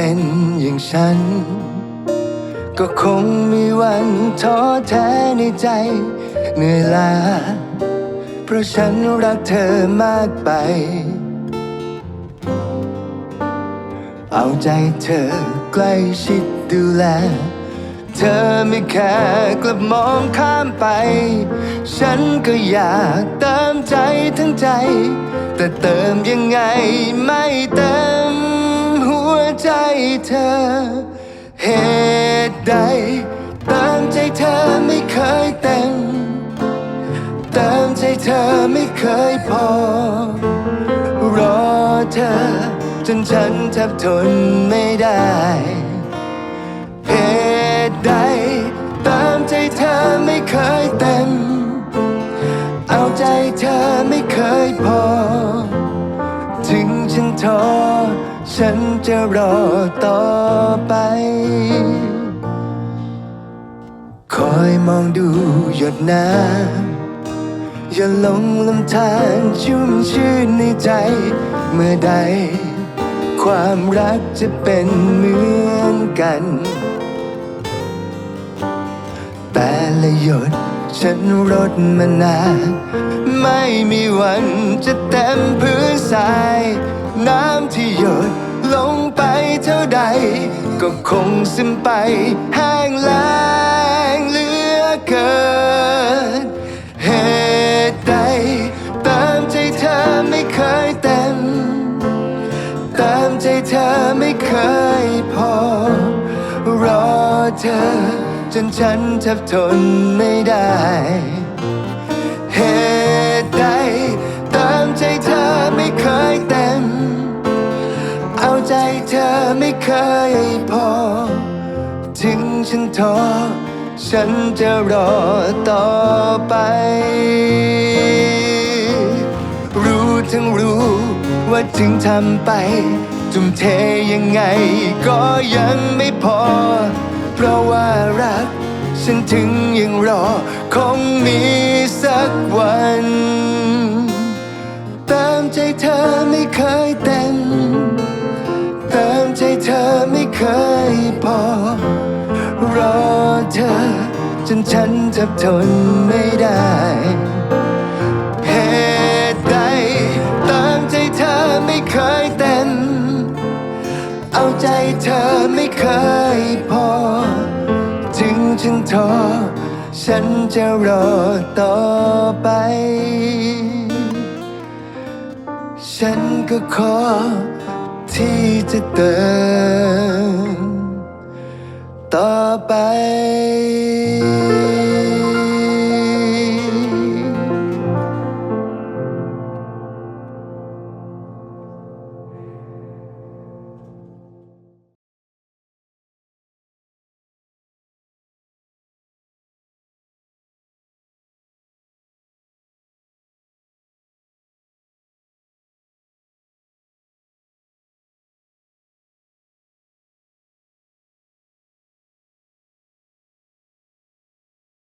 เป็นอย่างฉัน ก็คงมีวันท้อแท้ในใจ เหนื่อยล้า เพราะฉันรักเธอมากไป เอาใจเธอใกล้ชิดดูแล เธอไม่แค่กลับมองข้ามไป ฉันก็อยากเติมใจทั้งใจ แต่เติมยังไงไม่เต็ม ใจเธอ เหตุใดเติมใจเธอไม่เคยเต็มเติมใจเธอไม่เคยพอ รอเธอ จนฉันแทบทนไม่ได้ เหตุใด ฉันจะรอต่อไป คอยมองดูหยดน้ำอย่าลงลำธารชุ่มชื่นในใจ เมื่อใด ความรักจะเป็นเหมือนกัน แต่ละหยดฉันรดมานานไม่มีวันจะเต็มพื้นทราย ก็คงซึมไปแห้งแล้งเหลือเกินเหตุใดติมใจเธอไม่เคยเต็มติมใจเธอไม่เคยพอ รอเธอ จนฉันแทบทนไม่ได้ ใจเธอไม่เคยพอ ถึงฉันท้อฉันจะรอต่อไป รู้ทั้งรู้ว่าถึงทำไปทุ่มเทยังไงก็ยังไม่พอ เพราะว่ารัก ฉันถึงยังรอ คงมีสักวันติมใจเธอไม่เคย พอ รอเธอ จนฉันแทบทนไม่ได้เหตุใดติมใจเธอไม่เคยเต็มเอาใจเธอไม่เคยพอ ถึงฉันท้อฉันจะรอต่อไป ฉันก็ขอที่จะเติม ไป